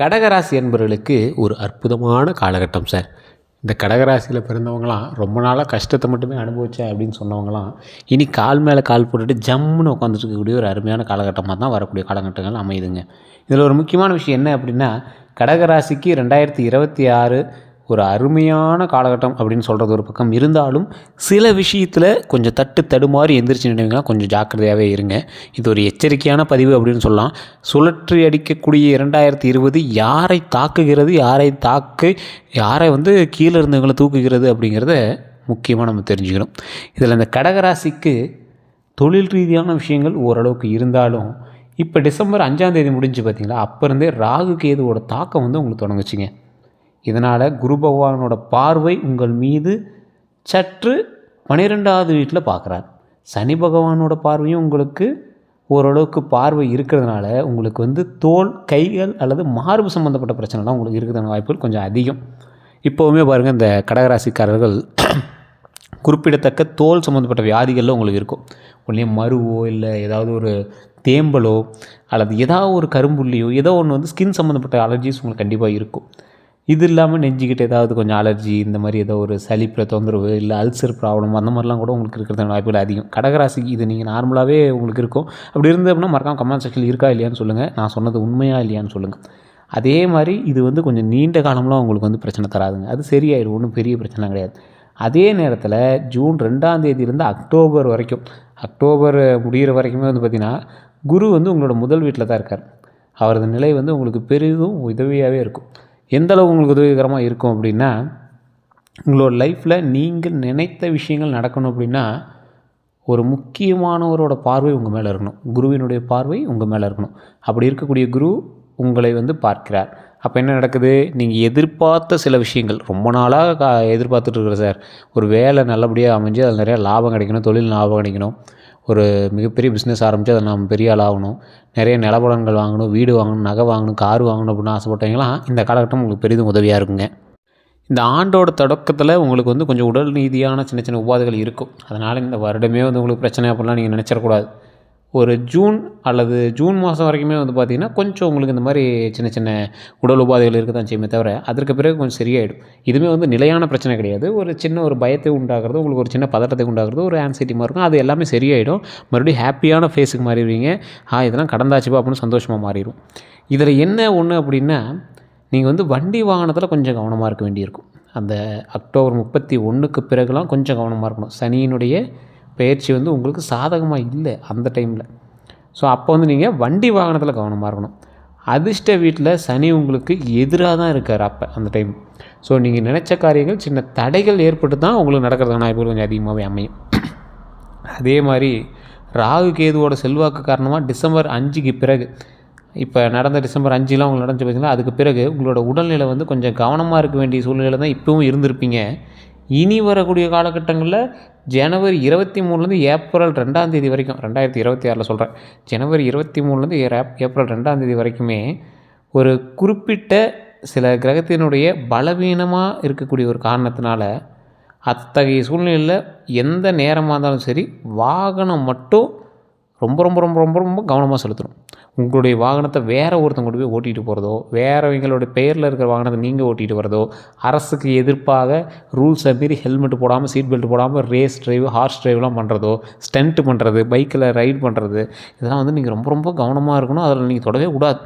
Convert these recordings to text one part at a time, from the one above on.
கடகராசி என்பவர்களுக்கு ஒரு அற்புதமான காலகட்டம் சார். இந்த கடகராசியில் பிறந்தவங்களாம் ரொம்ப நாளாக கஷ்டத்தை மட்டுமே அனுபவிச்சேன் அப்படின்னு சொன்னவங்களாம் இனி கால் மேலே கால் போட்டுட்டு ஜம்முன்னு உட்காந்துருக்கக்கூடிய ஒரு அருமையான காலகட்டமாக தான் வரக்கூடிய காலகட்டங்கள் அமையுதுங்க. இதில் ஒரு முக்கியமான விஷயம் என்ன அப்படின்னா கடகராசிக்கு ரெண்டாயிரத்தி இருபத்தி ஆறு ஒரு அருமையான காலகட்டம் அப்படின்னு சொல்கிறது ஒரு பக்கம். இருந்தாலும் சில விஷயத்தில் கொஞ்சம் தட்டு தடுமாறி எந்திரிச்சு நினைவீங்கன்னா கொஞ்சம் ஜாக்கிரதையாகவே இருங்க. இது ஒரு எச்சரிக்கையான பதிவு அப்படின்னு சொல்லலாம். சுழற்றி அடிக்கக்கூடிய இரண்டாயிரத்தி இருபது யாரை தாக்குகிறது யாரை தாக்கு யாரை வந்து கீழே இருந்தவங்களை தூக்குகிறது அப்படிங்கிறத முக்கியமாக நம்ம தெரிஞ்சுக்கணும். இதில் இந்த கடகராசிக்கு தொழில் ரீதியான விஷயங்கள் ஓரளவுக்கு இருந்தாலும் இப்போ டிசம்பர் அஞ்சாம் தேதி முடிஞ்சு பார்த்தீங்களா அப்போ இருந்தே ராகு கேதுவோட தாக்கம் வந்து உங்களுக்கு தொடங்குச்சுங்க. இதனால் குரு பகவானோட பார்வை உங்கள் மீது சற்று பன்னிரெண்டாவது வீட்டில் பார்க்குறார். சனி பகவானோட பார்வையும் உங்களுக்கு ஓரளவுக்கு பார்வை இருக்கிறதுனால உங்களுக்கு வந்து தோல் கைகள் அல்லது மார்பு சம்மந்தப்பட்ட பிரச்சனைலாம் உங்களுக்கு இருக்கிறதான வாய்ப்புகள் கொஞ்சம் அதிகம். இப்போவுமே பாருங்கள் இந்த கடகராசிக்காரர்கள் குறிப்பிடத்தக்க தோல் சம்மந்தப்பட்ட வியாதிகளில் உங்களுக்கு இருக்கும். ஒன்றே மருவோ இல்லை ஏதாவது ஒரு தேம்பலோ அல்லது ஏதாவது ஒரு கரும்புள்ளியோ ஏதோ ஒன்று வந்து ஸ்கின் சம்மந்தப்பட்ட அலர்ஜிஸ் உங்களுக்கு கண்டிப்பாக இருக்கும். இது இல்லாமல் நெஞ்சிக்கிட்ட ஏதாவது கொஞ்சம் அலர்ஜி இந்த மாதிரி ஏதோ ஒரு சளிப்பில் தொந்தரவு இல்லை அல்சர் ப்ராப்ளம் அந்த மாதிரிலாம் கூட உங்களுக்கு இருக்கிறது வாய்ப்புகள் அதிகம். கடகராசிக்கு இது நீங்கள் நார்மலாகவே உங்களுக்கு இருக்கும். அப்படி இருந்து அப்படின்னா மறக்காம கமெண்ட் செக்ஷன் இருக்கா இல்லையான்னு சொல்லுங்கள் நான் சொன்னது உண்மையாக இல்லையான்னு சொல்லுங்கள் அதே மாதிரி இது வந்து கொஞ்சம் நீண்ட காலம்லாம் உங்களுக்கு வந்து பிரச்சனை தராதுங்க. அது சரியாயிடும் ஒன்றும் பெரிய பிரச்சனை கிடையாது. அதே நேரத்தில் ஜூன் ரெண்டாம் தேதியிலேருந்து அக்டோபர் வரைக்கும் அக்டோபர் முடிகிற வரைக்குமே வந்து பார்த்திங்கன்னா குரு வந்து உங்களோட முதல் வீட்டில் தான் இருக்கார். அவரது நிலை வந்து உங்களுக்கு பெரிதும் உதவியாகவே இருக்கும். எந்தளவு உங்களுக்கு உதவிகரமாக இருக்கும் அப்படின்னா உங்களோட லைஃப்பில் நீங்கள் நினைத்த விஷயங்கள் நடக்கணும் அப்படின்னா ஒரு முக்கியமானவரோட பார்வை உங்கள் மேலே இருக்கணும். குருவினுடைய பார்வை உங்கள் மேலே இருக்கணும். அப்படி இருக்கக்கூடிய குரு உங்களை வந்து பார்க்கிறார். அப்போ என்ன நடக்குது? நீங்கள் எதிர்பார்த்த சில விஷயங்கள் ரொம்ப நாளாக கா எதிர்பார்த்துட்டு இருக்கிற சார் ஒரு வேலை நல்லபடியாக அமைஞ்சு அதில் நிறையா லாபம் கிடைக்கணும் தொழில் லாபம் கிடைக்கணும். ஒரு மிகப்பெரிய பிஸ்னஸ் ஆரம்பித்து அதை நம்ம பெரிய ஆள் ஆகணும். நிறைய நிலப்படங்கள் வாங்கணும் வீடு வாங்கணும் நகை வாங்கணும் கார் வாங்கணும் அப்படின்னு ஆசைப்பட்டவங்களாம் இந்த காலகட்டம் உங்களுக்கு பெரிதும் உதவியாக இருக்குங்க. இந்த ஆண்டோட தொடக்கத்தில் உங்களுக்கு வந்து கொஞ்சம் உடல் ரீதியான சின்ன சின்ன உபாதைகள் இருக்கும். அதனால் இந்த வருடமே வந்து உங்களுக்கு பிரச்சனை அப்படிலாம் நீங்கள் நினச்சிடக்கூடாது. ஒரு ஜூன் அல்லது ஜூன் மாதம் வரைக்குமே வந்து பார்த்திங்கன்னா கொஞ்சம் உங்களுக்கு இந்த மாதிரி சின்ன சின்ன உடல் உபாதைகள் இருக்க தான் செய்யுமே தவிர அதற்கு பிறகு கொஞ்சம் சரியாயிடும். இதுவுமே வந்து நிலையான பிரச்சனை கிடையாது. ஒரு சின்ன ஒரு பயத்தை உண்டாகிறது உங்களுக்கு ஒரு சின்ன பதட்டத்தை உண்டாகிறது ஒரு ஆன்சைட்டி மாதிரி இருக்கும். அது எல்லாமே சரியாயிடும். மறுபடியும் ஹாப்பியான ஃபேஸுக்கு மாறிடுவீங்க. ஆ இதெல்லாம் கடந்தாச்சுப்பா அப்படின்னு சந்தோஷமாக மாறிடும். இதில் என்ன ஒன்று அப்படின்னா நீங்கள் வந்து வண்டி வாகனத்தில் கொஞ்சம் கவனமாக இருக்க வேண்டியிருக்கும். அந்த அக்டோபர் முப்பத்தி ஒன்றுக்கு பிறகுலாம் கொஞ்சம் கவனமாக இருக்கணும். சனியினுடைய பயிற்சி வந்து உங்களுக்கு சாதகமாக இல்லை அந்த டைமில் ஸோ அப்போ வந்து நீங்கள் வண்டி வாகனத்தில் கவனமாக இருக்கணும். அதிர்ஷ்ட வீட்டில் சனி உங்களுக்கு எதிராக தான் இருக்கார் அப்போ அந்த டைம் ஸோ நீங்கள் நினச்ச காரியங்கள் சின்ன தடைகள் ஏற்பட்டு தான் உங்களுக்கு நடக்கிறதுக்கான வாய்ப்புகள் கொஞ்சம் அதிகமாகவே அமையும். அதே மாதிரி ராகு கேதுவோட செல்வாக்கு காரணமாக டிசம்பர் அஞ்சுக்கு பிறகு இப்போ நடந்த டிசம்பர் அஞ்சுலாம் உங்களுக்கு நடந்துச்சு பார்த்தீங்கன்னா அதுக்கு பிறகு உங்களோட உடல்நிலை வந்து கொஞ்சம் கவனமாக இருக்க வேண்டிய சூழ்நிலை தான் இப்போவும் இருந்திருப்பீங்க. இனி வரக்கூடிய காலகட்டங்களில் ஜனவரி இருபத்தி மூணுலேருந்து ஏப்ரல் ரெண்டாம் தேதி வரைக்கும் ரெண்டாயிரத்தி இருபத்தி ஆறில் சொல்கிறேன். ஜனவரி இருபத்தி மூணுலேருந்து ஏப்ரல் ரெண்டாம் தேதி வரைக்குமே ஒரு குறிப்பிட்ட சில கிரகத்தினுடைய பலவீனமாக இருக்கக்கூடிய ஒரு காரணத்தினால அத்தகைய சூழ்நிலையில் எந்த நேரமாக இருந்தாலும் சரி வாகனம் மட்டும் ரொம்ப ரொம்ப ரொம்ப ரொம்ப ரொம்ப கவனமாக செலுத்தணும். உங்களுடைய வாகனத்தை வேறு ஒருத்தங்க கொண்டு போய் ஓட்டிகிட்டு போகிறதோ வேறவங்களுடைய பெயரில் இருக்கிற வாகனத்தை நீங்கள் ஓட்டிகிட்டு வரதோ அரசுக்கு எதிர்ப்பாக ரூல்ஸை மீறி ஹெல்மெட் போடாமல் சீட் பெல்ட் போடாமல் ரேஸ் ட்ரைவ் ஹார்ஸ் ட்ரைவ்லாம் பண்ணுறதோ ஸ்டண்ட் பண்ணுறது பைக்கில் ரைட் பண்ணுறது இதெல்லாம் வந்து நீங்கள் ரொம்ப ரொம்ப கவனமாக இருக்கணும். அதில் நீங்கள் தொடவே கூடாது.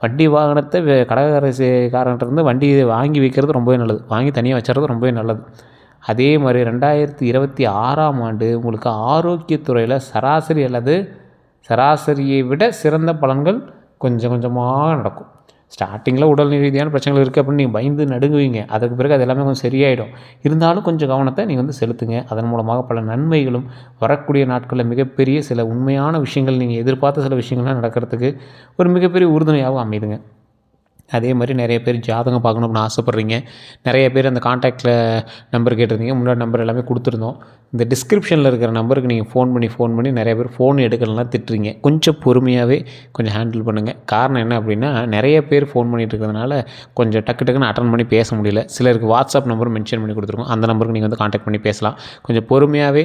வண்டி வாகனத்தை வே- இருந்து வண்டி வாங்கி வைக்கிறது ரொம்பவே நல்லது. வாங்கி தனியாக வச்சுறது ரொம்பவே நல்லது. அதே மாதிரி ரெண்டாயிரத்தி இருபத்தி ஆறாம் ஆண்டு உங்களுக்கு ஆரோக்கியத்துறையில் சராசரி அல்லது சராசரியை விட சிறந்த பலன்கள் கொஞ்சம் கொஞ்சமாக நடக்கும். ஸ்டார்டிங்கில் உடல் ரீதியான பிரச்சனைகள் இருக்குது அப்படின்னு நீங்கள் பயந்து நடுங்குவீங்க. அதுக்கு பிறகு அது எல்லாமே கொஞ்சம் சரியாயிடும். இருந்தாலும் கொஞ்சம் கவனத்தை நீங்கள் வந்து செலுத்துங்க. அதன் மூலமாக பல நன்மைகளும் வரக்கூடிய நாட்களில் மிகப்பெரிய சில உண்மையான விஷயங்கள் நீங்கள் எதிர்பார்த்த சில விஷயங்கள்லாம் நடக்கிறதுக்கு ஒரு மிகப்பெரிய உறுதுணையாகவும் அமைதுங்க. அதே மாதிரி நிறைய பேர் ஜாதகம் பார்க்கணும் அப்படின்னு ஆசைப்பட்றீங்க. நிறைய பேர் அந்த காண்டாக்டில் நம்பர் கேட்டிருந்தீங்க. முன்னாடி நம்பர் எல்லாமே கொடுத்துருந்தோம். இந்த டிஸ்கிரிப்ஷனில் இருக்கிற நம்பருக்கு நீங்கள் ஃபோன் பண்ணி ஃபோன் பண்ணி நிறைய பேர் ஃபோன் எடுக்கலாம் திட்டுறீங்க. கொஞ்சம் பொறுமையாகவே கொஞ்சம் ஹேண்டில் பண்ணுங்கள் காரணம் என்ன அப்படின்னா நிறைய பேர் ஃபோன் பண்ணிட்டு இருக்கிறதுனால கொஞ்சம் டக்கு டக்குன்னு அட்டன் பண்ணி பேச முடியல. சிலருக்கு வாட்ஸ்அப் நம்பர் மென்ஷன் பண்ணி கொடுத்துருக்கோம். அந்த நம்பருக்கு நீங்கள் வந்து காண்டாக்ட் பண்ணி பேசலாம். கொஞ்சம் பொறுமையாகவே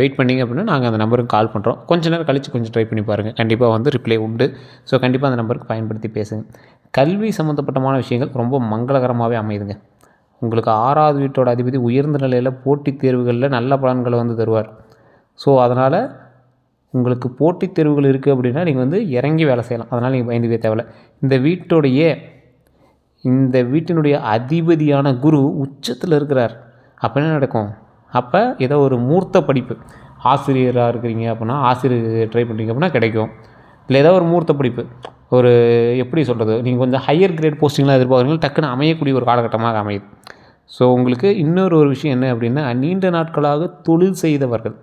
வெயிட் பண்ணீங்க அப்படின்னா நாங்கள் அந்த நம்பருக்கு கால் பண்ணுறோம் கொஞ்ச நேரம் கழித்து கொஞ்சம் ட்ரை பண்ணி பாருங்கள் கண்டிப்பாக வந்து ரிப்ளை உண்டு. ஸோ கண்டிப்பாக அந்த நம்பருக்கு பயன்படுத்தி பேசுங்க. கல்வி சம்மந்தப்பட்டமான விஷயங்கள் ரொம்ப மங்களகரமாகவே அமையுதுங்க. உங்களுக்கு ஆறாவது வீட்டோட அதிபதி உயர்ந்த நிலையில் போட்டித் தேர்வுகளில் நல்ல பலன்களை வந்து தருவார். ஸோ அதனால் உங்களுக்கு போட்டித் தேர்வுகள் இருக்குது அப்படின்னா நீங்கள் வந்து இறங்கி வேலை செய்யலாம். அதனால் நீங்கள் பயந்துக்கவே தேவையில்ல. இந்த வீட்டுடைய இந்த வீட்டினுடைய அதிபதியான குரு உச்சத்தில் இருக்கிறார். அப்போ என்ன நடக்கும்? அப்போ ஏதோ ஒரு மூர்த்த படிப்பு. ஆசிரியராக இருக்கிறீங்க அப்படின்னா ஆசிரியர் ட்ரை பண்ணுறீங்க அப்படின்னா கிடைக்கும். இல்லை ஏதோ ஒரு மூர்த்த படிப்பு. ஒரு எப்படி சொல்கிறது நீங்கள் கொஞ்சம் ஹையர் கிரேட் போஸ்டிங்லாம் எதிர்பார்க்குறீங்க டக்குன்னு அமையக்கூடிய ஒரு காலகட்டமாக அமையுது. ஸோ உங்களுக்கு இன்னொரு ஒரு விஷயம் என்ன அப்படின்னா நீண்ட நாட்களாக தொழில் செய்தவர்கள்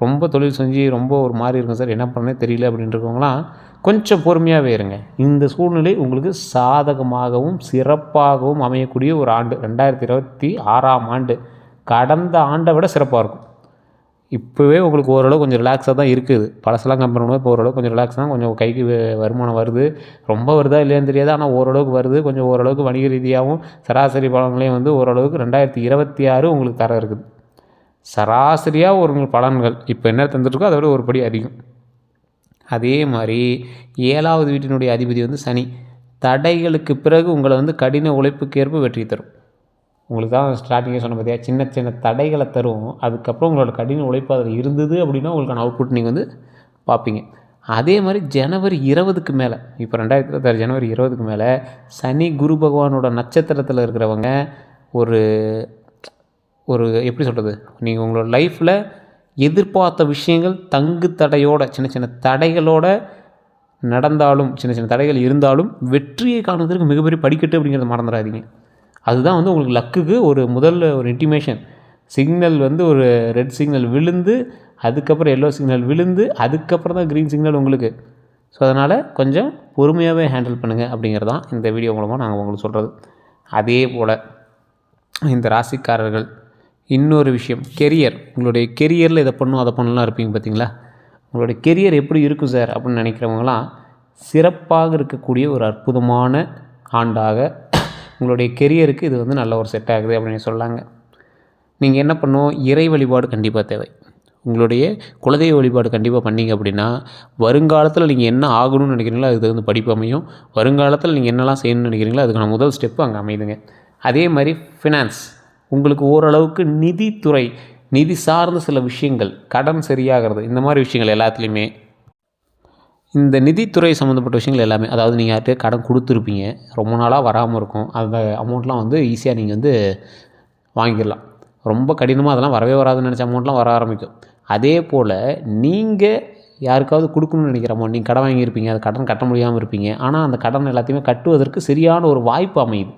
ரொம்ப தொழில் செஞ்சு ரொம்ப ஒரு மாதிரி இருக்கும் சார் என்ன பண்ணனே தெரியல அப்படின்றவங்களாம் கொஞ்சம் பொறுமையாகவே இருங்க. இந்த சூழ்நிலை உங்களுக்கு சாதகமாகவும் சிறப்பாகவும் அமையக்கூடிய ஒரு ஆண்டு ரெண்டாயிரத்தி இருபத்தி ஆறாம் ஆண்டு கடந்த ஆண்டை விட சிறப்பாக இருக்கும். இப்போவே உங்களுக்கு ஓரளவு கொஞ்சம் ரிலாக்ஸாக தான் இருக்குது. பழசெல்லாம் கம்பேர் பண்ணும்போது இப்போ ஓரளவு கொஞ்சம் ரிலாக்ஸ் தான் கொஞ்சம் கைக்கு வருமானம் வருது. ரொம்ப வருதா இல்லையான்னு தெரியாது. ஆனால் ஓரளவுக்கு வருது. கொஞ்சம் ஓரளவுக்கு வணிக ரீதியாகவும் சராசரி பலன்களையும் வந்து ஓரளவுக்கு ரெண்டாயிரத்தி இருபத்தி ஆறு உங்களுக்கு தர இருக்குது. சராசரியாக ஒரு பலன்கள் இப்போ என்ன தந்துட்டுருக்கோ அதை விட ஒரு படி அதிகம். அதே மாதிரி ஏழாவது வீட்டினுடைய அதிபதி வந்து சனி. தடைகளுக்கு பிறகு உங்களை வந்து கடின உழைப்புக்கேற்ப வெற்றி தரும். உங்களுக்கு தான் ஸ்டார்டிங்கே சொன்ன பார்த்தியா சின்ன சின்ன தடைகளை தரும் அதுக்கப்புறம் உங்களோட கடின உழைப்பு அதில் இருந்தது அப்படின்னா உங்களுக்கான அவுட்புட் நீங்கள் வந்து பார்ப்பீங்க. அதே மாதிரி ஜனவரி இருபதுக்கு மேலே இப்போ ரெண்டாயிரத்தி இருபத்தாறு ஜனவரி இருபதுக்கு மேலே சனி குரு பகவானோட நட்சத்திரத்தில் இருக்கிறவங்க ஒரு ஒரு எப்படி சொல்கிறது நீங்கள் உங்களோட லைஃப்பில் எதிர்பார்த்த விஷயங்கள் தங்கு தடையோட சின்ன சின்ன தடைகளோட நடந்தாலும் சின்ன சின்ன தடைகள் இருந்தாலும் வெற்றியை காணுவதற்கு மிகப்பெரிய படிக்கட்டு அப்படிங்கிறத மறந்துடாதீங்க. அதுதான் வந்து உங்களுக்கு லக்குக்கு ஒரு முதல்ல ஒரு இன்டிமேஷன் சிக்னல் வந்து ஒரு ரெட் சிக்னல் விழுந்து அதுக்கப்புறம் எல்லோ சிக்னல் விழுந்து அதுக்கப்புறம் தான் க்ரீன் சிக்னல் உங்களுக்கு. ஸோ அதனால் கொஞ்சம் பொறுமையாகவே ஹேண்டில் பண்ணுங்கள் அப்படிங்கிறது தான் இந்த வீடியோ மூலமாக நாங்கள் உங்களுக்கு சொல்கிறது அதே போல் இந்த ராசிக்காரர்கள் இன்னொரு விஷயம் கெரியர் உங்களுடைய கெரியரில் இதை பண்ணும் அதை பண்ணலாம் இருப்பீங்க பார்த்தீங்களா உங்களுடைய கெரியர் எப்படி இருக்கும் சார் அப்படின்னு நினைக்கிறவங்களாம் சிறப்பாக இருக்கக்கூடிய ஒரு அற்புதமான ஆண்டாக உங்களுடைய கெரியருக்கு இது வந்து நல்ல ஒரு செட் ஆகுது அப்படின்னு சொல்லாங்க. நீங்கள் என்ன பண்ணுவோம் இறை வழிபாடு கண்டிப்பாக தேவை. உங்களுடைய குலதெய்வ வழிபாடு கண்டிப்பாக பண்ணீங்க அப்படின்னா வருங்காலத்தில் நீங்கள் என்ன ஆகணும்னு நினைக்கிறீங்களோ அதுக்கு தகுந்த படிப்பு அமையும். வருங்காலத்தில் நீங்கள் என்னெல்லாம் செய்யணும்னு நினைக்கிறீங்களோ அதுக்கான முதல் ஸ்டெப்பு அங்கே அமையுதுங்க. அதே மாதிரி ஃபினான்ஸ் உங்களுக்கு ஓரளவுக்கு நிதித்துறை நிதி சார்ந்த சில விஷயங்கள் கடன் சரியாகிறது இந்த மாதிரி விஷயங்கள் எல்லாத்துலேயுமே இந்த நிதித்துறை சம்மந்தப்பட்ட விஷயங்கள் எல்லாமே அதாவது நீங்கள் யார்கிட்டயே கடன் கொடுத்துருப்பீங்க ரொம்ப நாளாக வராமல் இருக்கும் அந்த அமௌண்ட்லாம் வந்து ஈஸியாக நீங்கள் வந்து வாங்கிடலாம். ரொம்ப கடினமாக அதெல்லாம் வரவே வராதுன்னு நினச்ச அமௌண்ட்லாம் வர ஆரம்பிக்கும். அதே போல் நீங்கள் யாருக்காவது கொடுக்கணும்னு நினைக்கிற அமௌண்ட் நீங்கள் கடன் வாங்கியிருப்பீங்க அது கடன் கட்ட முடியாமல் இருப்பீங்க ஆனால் அந்த கடன் எல்லாத்தையுமே கட்டுவதற்கு சரியான ஒரு வாய்ப்பு அமையுது.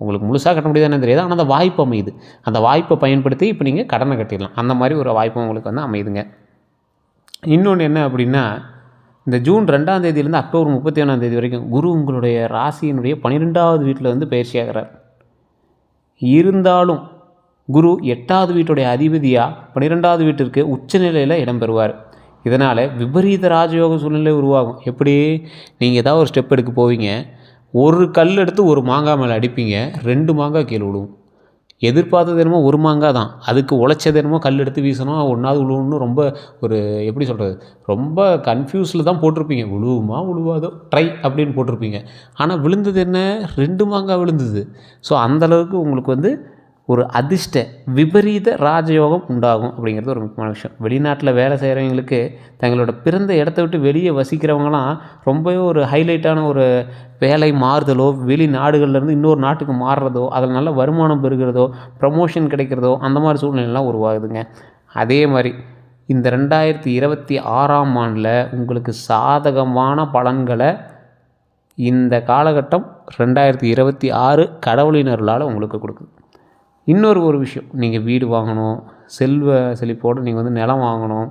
உங்களுக்கு முழுசாக கட்ட முடியாதுன்னு தெரியாது ஆனால் அந்த வாய்ப்பு அமையுது. அந்த வாய்ப்பை பயன்படுத்தி இப்போ நீங்கள் கடனை கட்டிடலாம். அந்த மாதிரி ஒரு வாய்ப்பு உங்களுக்கு வந்து அமையுதுங்க. இன்னொன்று என்ன அப்படின்னா இந்த ஜூன் ரெண்டாம் தேதியிலேருந்து அக்டோபர் முப்பத்தி ஒன்றாம் தேதி வரைக்கும் குரு உங்களுடைய ராசியினுடைய பன்னிரெண்டாவது வீட்டில் வந்து பயிற்சியாகிறார் இருந்தாலும் குரு எட்டாவது வீட்டுடைய அதிபதியாக பன்னிரெண்டாவது வீட்டிற்கு உச்சநிலையில் இடம்பெறுவார் இதனால் விபரீத ராஜயோக சூழ்நிலை உருவாகும். எப்படி? நீங்கள் ஏதாவது ஒரு ஸ்டெப் எடுக்க போவீங்க. ஒரு கல் எடுத்து ஒரு மாங்காய் மேலே அடிப்பீங்க. ரெண்டு மாங்காய் கீழே விழுவும். எதிர்பார்த்தது என்னமோ ஒரு மாங்காய் தான். அதுக்கு உழைச்சது என்னமோ கல் எடுத்து வீசணும் ஒன்றாவது விழுவுன்னு ரொம்ப ஒரு எப்படி சொல்கிறது ரொம்ப கன்ஃபியூஸில் தான் போட்டிருப்பீங்க. உழுவுமா உழுவாதோ ட்ரை அப்படின்னு போட்டிருப்பீங்க. ஆனால் விழுந்தது என்ன? ரெண்டு மாங்காய் விழுந்தது. ஸோ அந்தளவுக்கு உங்களுக்கு வந்து ஒரு அதிர்ஷ்ட விபரீத ராஜயோகம் உண்டாகும் அப்படிங்கிறது ஒரு முக்கியமான விஷயம். வெளிநாட்டில் வேலை செய்கிறவங்களுக்கு தங்களோட பிறந்த இடத்த விட்டு வெளியே வசிக்கிறவங்களாம் ரொம்பவே ஒரு ஹைலைட்டான ஒரு வேலை மாறுதலோ வெளிநாடுகள்லேருந்து இன்னொரு நாட்டுக்கு மாறுறதோ அதில் நல்ல வருமானம் பெறுகிறதோ ப்ரமோஷன் கிடைக்கிறதோ அந்த மாதிரி சூழ்நிலைலாம் உருவாகுதுங்க. அதே மாதிரி இந்த ரெண்டாயிரத்தி இருபத்தி ஆறாம் ஆண்டில் உங்களுக்கு சாதகமான பலன்களை இந்த காலகட்டம் ரெண்டாயிரத்தி இருபத்தி ஆறு கடவுளினர்களால் உங்களுக்கு கொடுக்குது. இன்னொரு ஒரு விஷயம். நீங்கள் வீடு வாங்கணும் செல்வ செழிப்போடு நீங்கள் வந்து நிலம் வாங்கணும்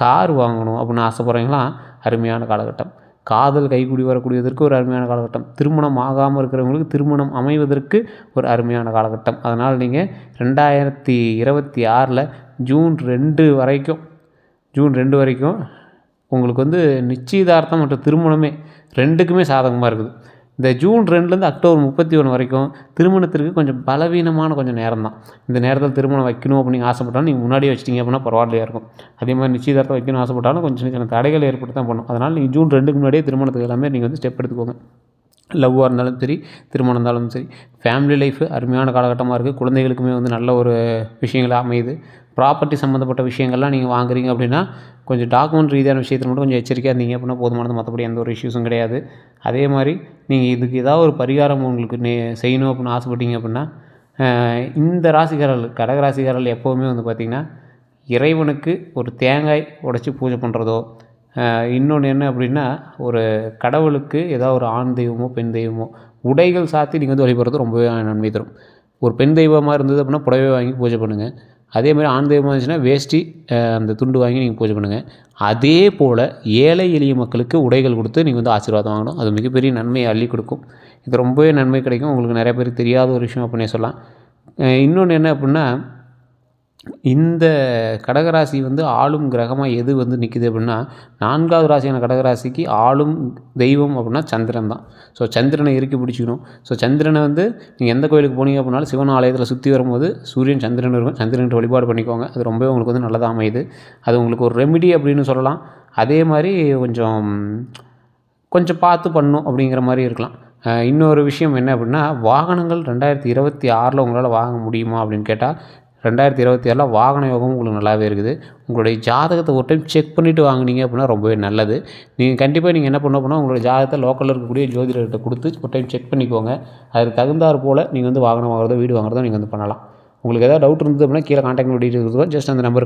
கார் வாங்கணும் அப்படின்னு ஆசைப்பட்றீங்களா? அருமையான காலகட்டம். காதல் கைகூடி வரக்கூடியதற்கு ஒரு அருமையான காலகட்டம். திருமணம் ஆகாமல் இருக்கிறவங்களுக்கு திருமணம் அமைவதற்கு ஒரு அருமையான காலகட்டம். அதனால் நீங்கள் ரெண்டாயிரத்தி இருபத்தி ஆறில் ஜூன் ரெண்டு வரைக்கும் ஜூன் ரெண்டு வரைக்கும் உங்களுக்கு வந்து நிச்சயதார்த்தம் மற்றும் திருமணமே ரெண்டுக்குமே சாதகமாக இருக்குது. இந்த ஜூன் ரெண்டுலேருந்து அக்டோபர் முப்பத்தி ஒன்று வரைக்கும் திருமணத்திற்கு கொஞ்சம் பலவீனமான கொஞ்சம் நேரம் தான் இந்த நேரத்தில் திருமணம் வைக்கணும் அப்படின்னு ஆசைப்பட்டாலும் நீங்கள் முன்னாடியே வச்சிட்டிங்க அப்படின்னா பரவாயில்லையா இருக்கும். அதே மாதிரி நிச்சயதார்த்தம் வைக்கணும்னு ஆசைப்பட்டாலும் கொஞ்சம் சின்ன சின்ன தடைகள் ஏற்பட்டு தான் பண்ணும் அதனால் நீங்கள் ஜூன் ரெண்டுக்கு முன்னாடியே திருமணத்துக்கு எல்லாமே நீங்கள் வந்து ஸ்டெப் எடுத்துக்கோங்க. லவ்வாக இருந்தாலும் சரி திருமணம் இருந்தாலும் சரி ஃபேமிலி லைஃபு அருமையான காலகட்டமாக இருக்குது. குழந்தைகளுக்குமே வந்து நல்ல ஒரு விஷயங்களாக அமையுது. ப்ராப்பர்ட்டி சம்மந்தப்பட்ட விஷயங்கள்லாம் நீங்கள் வாங்குறீங்க அப்படின்னா கொஞ்சம் டாக்குமெண்ட் ரீதியான விஷயத்தில் மட்டும் கொஞ்சம் எச்சரிக்கையாக இருந்தீங்க அப்படின்னா போதுமானது. மற்றபடி எந்த ஒரு இஷ்யூஸும் கிடையாது. அதே மாதிரி நீங்கள் இதுக்கு ஏதாவது ஒரு பரிகாரம் உங்களுக்கு நே செய்யணும் அப்படின்னு ஆசைப்பட்டீங்க அப்படின்னா இந்த ராசிக்காரர்கள் கடக ராசிக்காரர்கள் எப்போவுமே வந்து பார்த்திங்கன்னா இறைவனுக்கு ஒரு தேங்காய் உடைச்சி பூஜை பண்ணுறதோ இன்னொன்று என்ன அப்படின்னா ஒரு கடவுளுக்கு ஏதாவது ஒரு ஆண் தெய்வமோ பெண் தெய்வமோ உடைகள் சாத்தி நீங்கள் வந்து வழிபடுறது ரொம்பவே நன்மை தரும். ஒரு பெண் தெய்வமாக இருந்தது அப்படின்னா புடவை வாங்கி பூஜை பண்ணுங்கள் அதே மாதிரி ஆண் தெய்வமாக இருந்துச்சுன்னா வேஷ்டி அந்த துண்டு வாங்கி நீங்கள் பூஜை பண்ணுங்கள் அதே போல் ஏழை எளிய மக்களுக்கு உடைகள் கொடுத்து நீங்கள் வந்து ஆசீர்வாதம் வாங்கணும். அது மிகப்பெரிய நன்மையை அள்ளி கொடுக்கும். இது ரொம்பவே நன்மை கிடைக்கும். உங்களுக்கு நிறைய பேருக்கு தெரியாத ஒரு விஷயம் அப்படின்னே சொல்லலாம். இன்னொன்று என்ன அப்படின்னா இந்த கடகராசி வந்து ஆளும் கிரகமாக எது வந்து நிற்கிது அப்படின்னா நான்காவது ராசியான கடகராசிக்கு ஆளும் தெய்வம் அப்படின்னா சந்திரன் தான். ஸோ சந்திரனை இறுக்கி பிடிச்சிக்கணும்? ஸோ சந்திரனை வந்து நீங்கள் எந்த கோயிலுக்கு போனீங்க அப்படின்னாலும் சிவன் ஆலயத்தில் சுற்றி வரும்போது சூரியன் சந்திரன் இருக்கும். சந்திரன்ட்டு வழிபாடு பண்ணிக்கோங்க. அது ரொம்பவே உங்களுக்கு வந்து நல்லதாக அமையுது. அது உங்களுக்கு ஒரு ரெமிடி அப்படின்னு சொல்லலாம். அதே மாதிரி கொஞ்சம் கொஞ்சம் பார்த்து பண்ணும் அப்படிங்கிற மாதிரி இருக்கலாம். இன்னொரு விஷயம் என்ன அப்படின்னா வாகனங்கள் ரெண்டாயிரத்தி இருபத்தி ஆறில் உங்களால் வாங்க முடியுமா அப்படின்னு கேட்டால் ரெண்டாயிரத்தி இருபத்தி ஏழில் வாகன யோகம் உங்களுக்கு நல்லாவே இருக்குது. உங்களுடைய ஜாதகத்தை ஒரு டைம் செக் பண்ணிவிட்டு வாங்குனீங்க அப்படின்னா ரொம்பவே நல்லது. நீங்கள் கண்டிப்பாக நீங்கள் என்ன பண்ண போனால் உங்களுடைய ஜாதகத்தை லோக்கலில் இருக்கக்கூடிய ஜோதிடர்கிட்ட கொடுத்து ஒரு டைம் செக் பண்ணிக்கோங்க. அதுக்கு தகுந்தாற் போல் நீங்கள் வந்து வாகனம் வாங்குறதோ வீடு வாங்குறதோ நீங்கள் வந்து பண்ணலாம். உங்களுக்கு ஏதாவது டவுட் இருந்தது அப்படின்னா கீழே கான்டாக்ட் டீட்டெயில்ஸ் ஜஸ்ட் அந்த நம்பருக்கு